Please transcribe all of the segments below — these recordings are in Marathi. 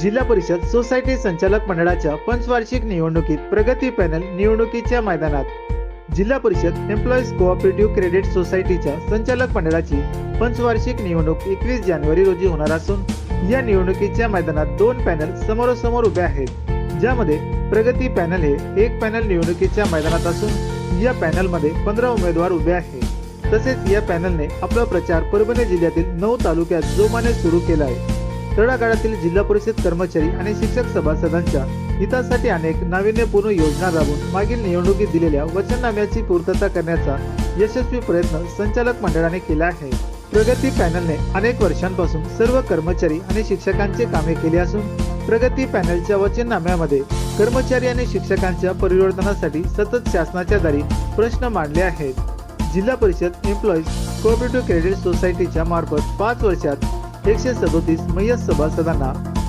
जिल्हा परिषद सोसायटी संचालक मंडळाच्या पंचवार्षिक निवडणुकीत प्रगती पॅनल निवडणुकीच्या मैदानात. जिल्हा परिषद एम्प्लॉईज कोऑपरेटिव्ह क्रेडिट सोसायटीच्या संचालक मंडळाची पंचवार्षिक निवडणूक एकवीस जानेवारी रोजी होणार असून या निवडणुकीच्या मैदानात दोन पॅनल समोरासमोर उभे आहेत. ज्यामध्ये प्रगती पॅनल हे एक पॅनल निवडणुकीच्या मैदानात असून या पॅनलमध्ये पंधरा उमेदवार उभे आहेत. तसेच या पॅनलने आपला प्रचार परभणी जिल्ह्यातील नऊ तालुक्यात जोमाने सुरू केला आहे. तळागाळातील जिल्हा परिषद कर्मचारी आणि शिक्षक सभासदांच्या हितासाठी अनेक नाविन्यपूर्ण योजना राबवून मागील निवडणुकीत दिलेल्या वचननाम्याची पूर्तता करण्याचा यशस्वी प्रयत्न संचालक मंडळाने केला आहे. प्रगती पॅनलने अनेक वर्षांपासून सर्व कर्मचारी आणि शिक्षकांचे कामे केली असून प्रगती पॅनलच्या वचननाम्यामध्ये कर्मचारी आणि शिक्षकांच्या परिवर्तनासाठी सतत शासनाच्या दारी प्रश्न मांडले आहेत. जिल्हा परिषद एम्प्लॉईज कोऑपरेटिव्ह क्रेडिट सोसायटीच्या मार्फत पाच वर्षात एकशे सदोतीस मय्यत सभासदांना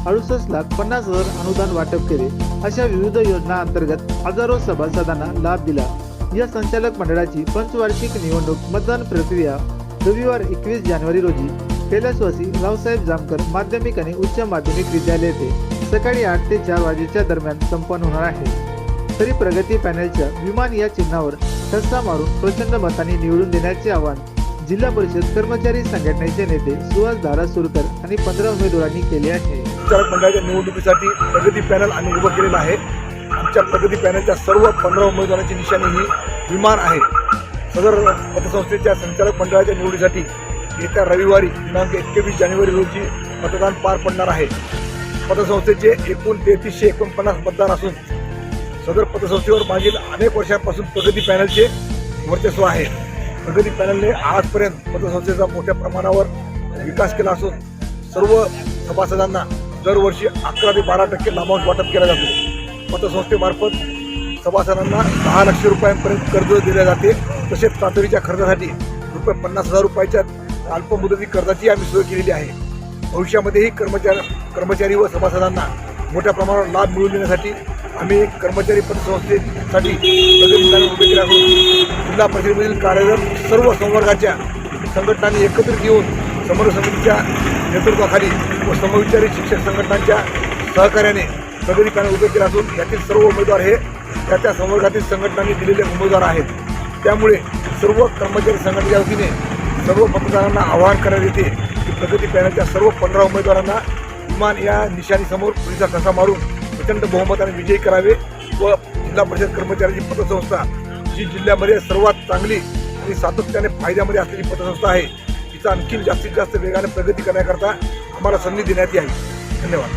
अडुसष्ट लाख पन्नास हजार अनुदान वाटप केले. अशा विविध योजना अंतर्गत हजारो सभासदांना लाभ दिला. या संचालक मंडळाची पंचवार्षिक निवडणूक मतदान प्रक्रिया रविवार एकवीस जानेवारी रोजी कैलासवासी रावसाहेब जामकर माध्यमिक आणि उच्च माध्यमिक विद्यालय येथे सकाळी आठ ते चार वाजेच्या दरम्यान संपन्न होणार आहे. तरी प्रगती पॅनलच्या विमान या चिन्हावर ठसा मारून प्रचंड मताने निवडून देण्याचे आवाहन जिल्हा परिषद कर्मचारी संघटनेचे नेते सुहास धारासुरकर आणि पंधरा उमेदवारांनी केले आहे. संचालक मंडळाच्या निवडणुकीसाठी प्रगती पॅनल आम्ही उभं केलेलं आहे. आमच्या प्रगती पॅनलच्या सर्व पंधरा उमेदवारांची निशाणी ही विमान आहे. सदर पतसंस्थेच्या संचालक मंडळाच्या निवडीसाठी येत्या रविवारी दिनांक एकवीस जानेवारी रोजी मतदान पार पडणार आहे. पतसंस्थेचे एकूण तेहतीसशे एकोणपन्नास मतदान असून सदर पतसंस्थेवर मागील अनेक वर्षांपासून प्रगती पॅनलचे वर्चस्व आहे. प्रगती पॅनलने आजपर्यंत पतसंस्थेचा मोठ्या प्रमाणावर विकास केला असून सर्व सभासदांना दरवर्षी अकरा ते बारा टक्के लाभांश वाटप केला जातो. पतसंस्थेमार्फत सभासदांना दहा लक्ष रुपयांपर्यंत कर्ज दिले जाते. तसेच तातडीच्या खर्चासाठी रुपये पन्नास हजार रुपयाच्या अल्पमुदती कर्जाची आम्ही सोय केलेली आहे. भविष्यामध्येही कर्मचारी कर्मचारी व सभासदांना मोठ्या प्रमाणावर लाभ मिळवून देण्यासाठी आम्ही कर्मचारी पतसंस्थेसाठी उभे केले जिल्हा परिषदेमधील कार्यरत सर्व संवर्गाच्या संघटनांनी एकत्रित येऊन समर समितीच्या नेतृत्वाखाली व समविचारी शिक्षक संघटनांच्या सहकार्याने प्रगती उभे केला असून यातील सर्व उमेदवार हे त्या त्या संवर्गातील संघटनांनी दिलेले उमेदवार आहेत. त्यामुळे सर्व कर्मचारी संघटनेच्या वतीने सर्व मतदारांना आवाहन करण्यात येते की प्रगती पॅनलच्या सर्व पंधरा उमेदवारांना विमान या निशाणीसमोर पुढीचा कसा मारून प्रचंड बहुमताने विजयी करावे व जिल्हा परिषद कर्मचाऱ्यांची पतसंस्था जी जिल्ह्यामध्ये सर्वात चांगली आणि सातत्याने फायद्यामध्ये असलेली पतसंस्था आहे. तिचा आणखी जास्तीत जास्त वेगाने प्रगती करण्याकरता आम्हाला संधी देण्यात यावी. धन्यवाद.